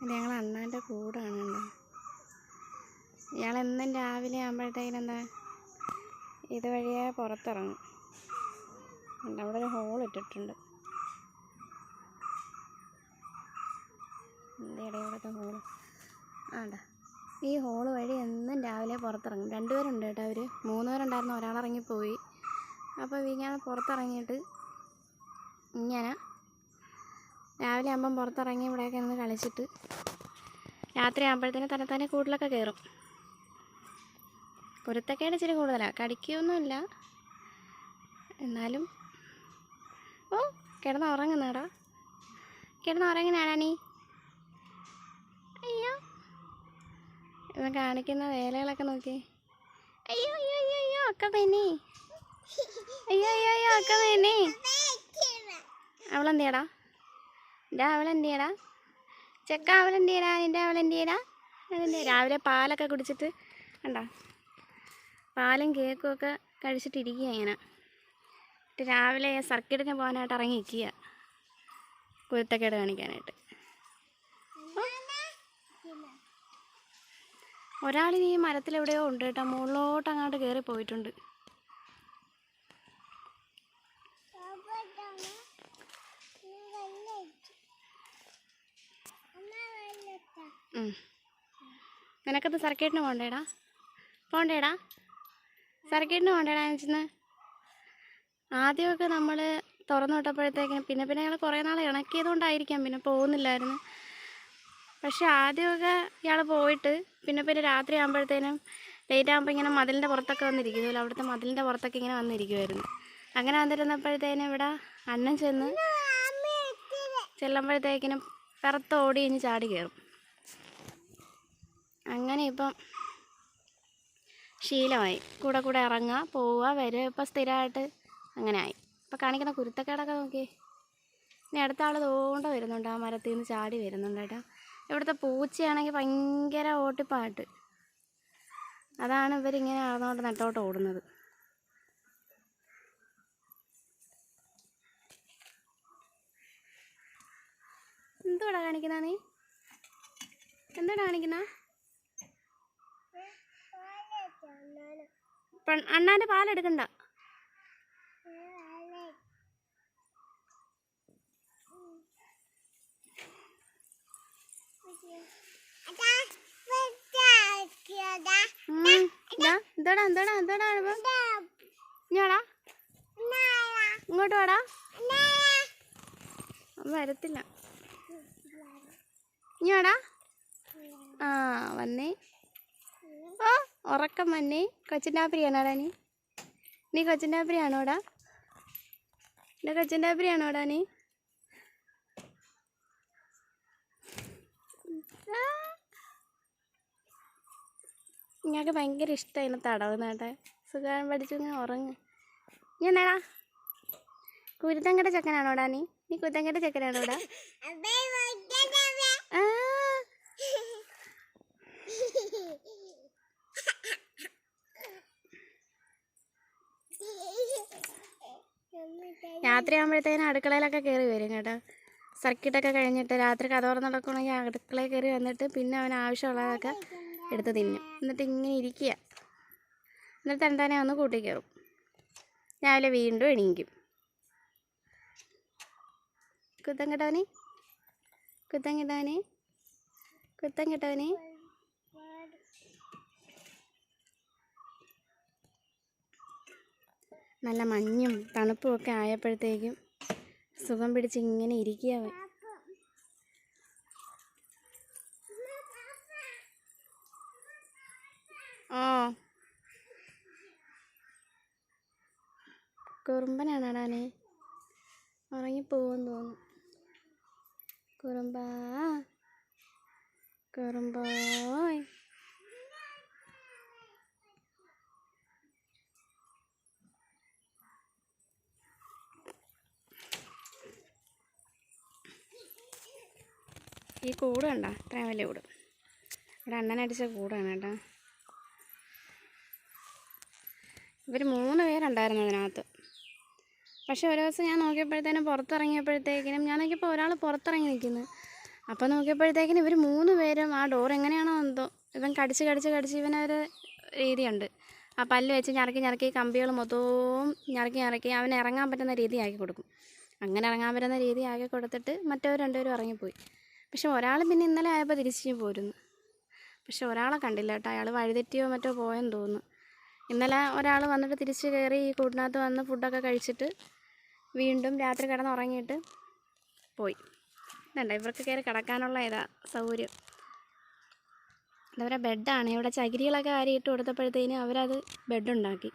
ഇത് ഞങ്ങൾ അണ്ണാന്റെ കൂടാണ് കേട്ടോ ഇയാൾ എന്നും രാവിലെ ആകുമ്പോഴത്തേക്കും എന്താ ഇതുവഴിയേ പുറത്തിറങ്ങും. അവിടെ ഒരു ഹോൾ ഇട്ടിട്ടുണ്ട്. എന്തേടെ ഹോൾ ആണ്ടാ ഈ ഹോൾ വഴി എന്നും രാവിലെ പുറത്തിറങ്ങും. രണ്ടുപേരുണ്ട് കേട്ടോ അവർ മൂന്നുപേരുണ്ടായിരുന്നു. ഒരാളിറങ്ങിപ്പോയി. അപ്പോൾ ഇങ്ങനെ പുറത്തിറങ്ങിയിട്ട് ഇങ്ങനെ രാവിലെ ആകുമ്പം പുറത്തിറങ്ങി ഇവിടെയൊക്കെ നിന്ന് കളിച്ചിട്ട് രാത്രി ആകുമ്പോഴത്തേന് തന്നെ കൂടുതലൊക്കെ കയറും. കുരുത്തക്കേട് ഇച്ചിരി കൂടുതലാണ് കടിക്കുകയൊന്നുമില്ല എന്നാലും ഓ കിടന്ന് ഉറങ്ങുന്നാടാ. കിടന്ന് ഉറങ്ങുന്നാടാ അയ്യോ. ഇവൻ കാണിക്കുന്ന വേലകളൊക്കെ നോക്കി അയ്യോ അയ്യോ അയ്യോ അയ്യോ അക്ക പിന്നെ. അയ്യോ അയ്യോ അയ്യോ അക്ക പിന്നെ. അവളെന്തിയടാ എന്റെ അവളെന്തിയടാ? ചെക്ക അവളെന്തിയടാ? എന്റെ അവളെന്തിയടാ? അതെന്തിയ? രാവിലെ പാലൊക്കെ കുടിച്ചിട്ട് കണ്ടോ? പാലും കേക്കും ഒക്കെ കഴിച്ചിട്ടിരിക്കുക ഇങ്ങനെ. എന്നിട്ട് രാവിലെ സർക്കിട്ടിന് പോകാനായിട്ട് ഇറങ്ങി നിൽക്കുക കുരുത്തക്കേട് കാണിക്കാനായിട്ട്. ഒരാളിനി മരത്തിലെവിടെയോ ഉണ്ട് കേട്ടോ. മുകളിലോട്ട് അങ്ങോട്ട് കയറി പോയിട്ടുണ്ട് നിനക്കത് സർക്കിട്ടിന് പോണ്ടേടാ പോണ്ടേടാ സർക്കിട്ടിന് പോണ്ടേടാ വെച്ചെന്ന് ആദ്യമൊക്കെ നമ്മൾ തുറന്നു വിട്ടപ്പോഴത്തേക്കിനും പിന്നെ പിന്നെ ഞങ്ങൾ കുറേ നാൾ ഇണക്കിയതുകൊണ്ടായിരിക്കാം പിന്നെ പോകുന്നില്ലായിരുന്നു. പക്ഷേ ആദ്യമൊക്കെ ഇയാൾ പോയിട്ട് പിന്നെ പിന്നെ രാത്രി ആകുമ്പോഴത്തേനും ലേറ്റ് ആകുമ്പോൾ ഇങ്ങനെ മതിലിന്റെ പുറത്തൊക്കെ വന്നിരിക്കുമല്ലോ അവിടുത്തെ മതിലിന്റെ പുറത്തൊക്കെ ഇങ്ങനെ വന്നിരിക്കുമായിരുന്നു അങ്ങനെ വന്നിരുന്നപ്പോഴത്തേനും ഇവിടെ അണ്ണൻ ചെന്ന് ചെല്ലുമ്പോഴത്തേക്കിനും പുറത്തോടി ഇനി ചാടി കയറും. അങ്ങനെ ഇപ്പം ശീലമായി. കൂടെ കൂടെ ഇറങ്ങുക പോവുക വരിക ഇപ്പം സ്ഥിരമായിട്ട് അങ്ങനെ ആയി ഇപ്പം കാണിക്കുന്ന കുരുത്തക്കേടൊക്കെ നോക്കി ഇനി അടുത്ത ആൾ തോണ്ട വരുന്നുണ്ട് ആ മരത്തിൽ നിന്ന് ചാടി വരുന്നുണ്ട് കേട്ടോ. ഇവിടുത്തെ പൂച്ചയാണെങ്കിൽ ഭയങ്കര ഓട്ടിപ്പാട്ട്. അതാണ് ഇവരിങ്ങനെ നടന്നോട്ട് നെട്ടോട്ട് ഓടുന്നത്. എന്തുവാടാ കാണിക്കുന്ന നീ? എന്താണ് കാണിക്കുന്ന? അണ്ണാന്റെ പാലെടുക്കണ്ട എന്താടാ ഇങ്ങോട്ട് വാടാ. വരത്തില്ല. ഇങ്ങോടാ ആ വന്നേ. ഓ ഉറക്കം വന്നേ. കൊച്ചിന്റാപ്പിരിയാണോടാ നീ? നീ കൊച്ചിന്റാപ്പിരിയാണോടാ എന്റെ കൊച്ചിന്റാപ്പിരിയാണോടാ നീ? ആ. ഞങ്ങൾക്ക് ഭയങ്കര ഇഷ്ടമായി തടവുന്നാട്ടെ സുഖം പഠിച്ചു ഇങ്ങനെ ഉറങ്ങ്. ഞാൻ എന്നാടാ? ചക്കനാണോടാ നീ? നീ കുരുത്തങ്കട ചെക്കനാണോടാ ആ രാത്രി ആകുമ്പോഴത്തേനും അടുക്കളയിലൊക്കെ കയറി വരും കേട്ടോ. സർക്കിട്ടൊക്കെ കഴിഞ്ഞിട്ട് രാത്രി കഥ തുറന്ന് നടക്കണമെങ്കിൽ അടുക്കളയിൽ കയറി വന്നിട്ട് പിന്നെ അവൻ ആവശ്യമുള്ളതൊക്കെ എടുത്ത് തിന്നും. എന്നിട്ട് ഇങ്ങനെ ഇരിക്കുക. എന്നിട്ട് എന്താനെ ഒന്ന് കൂട്ടി കയറും. രാവിലെ വീണ്ടും എണീക്കും. കുത്തം കിട്ടവനെ. കുത്തം കിട്ടവനെ. കുത്തം കിട്ടവനെ. നല്ല മഞ്ഞും തണുപ്പും ഒക്കെ ആയപ്പോഴത്തേക്കും സുഖം പിടിച്ച് ഇങ്ങനെ ഇരിക്കുക ഓ കുറുമ്പനാണാടാനെ ഉറങ്ങിപ്പോവെന്ന് തോന്നുന്നു. കുറുമ്പാ. കുറുമ്പോയ് ഈ കൂട് കണ്ട? ഇത്രയും വലിയ കൂട്. ഇവിടെ അണ്ണനടിച്ച കൂടാണ് കേട്ടോ. ഇവർ മൂന്ന് പേരുണ്ടായിരുന്നു അതിനകത്ത്. പക്ഷെ ഒരു ദിവസം ഞാൻ നോക്കിയപ്പോഴത്തേനും പുറത്തിറങ്ങിയപ്പോഴത്തേക്കിനും ഞാൻ നോക്കിയപ്പോൾ ഒരാൾ പുറത്തിറങ്ങി നിൽക്കുന്നു. അപ്പോൾ നോക്കിയപ്പോഴത്തേക്കിനും ഇവർ മൂന്ന് പേരും ആ ഡോർ എങ്ങനെയാണോ എന്തോ ഇവൻ കടിച്ച് കടിച്ച് കടിച്ച് ഇവനൊരു രീതിയുണ്ട്. ആ പല്ല് വെച്ച് ഞറക്കി ഞറക്കി കമ്പികൾ മൊത്തവും ഞറക്കി ഞറക്കി അവൻ ഇറങ്ങാൻ പറ്റുന്ന രീതിയാക്കി കൊടുക്കും. അങ്ങനെ ഇറങ്ങാൻ പറ്റുന്ന രീതിയാക്കി കൊടുത്തിട്ട് മറ്റവർ രണ്ടുപേരും ഇറങ്ങിപ്പോയി. പക്ഷെ ഒരാൾ പിന്നെ ഇന്നലെ ആയപ്പോൾ തിരിച്ചു പോരുന്നു. പക്ഷെ ഒരാളെ കണ്ടില്ല കേട്ടോ. അയാൾ വഴിതെറ്റിയോ മറ്റോ പോയെന്ന് തോന്നുന്നു. ഇന്നലെ ഒരാൾ വന്നിട്ട് തിരിച്ച് കയറി ഈ കൂട്ടിനകത്ത് വന്ന് ഫുഡൊക്കെ കഴിച്ചിട്ട് വീണ്ടും രാത്രി കിടന്നുറങ്ങിയിട്ട് പോയി. വേണ്ട ഇവർക്ക് കയറി കിടക്കാനുള്ള ഇതാ സൗകര്യം. അതവരെ ബെഡാണ് ഇവിടെ ചകിരികളൊക്കെ അരിയിട്ട് കൊടുത്തപ്പോഴത്തേനും അവരത് ബെഡുണ്ടാക്കി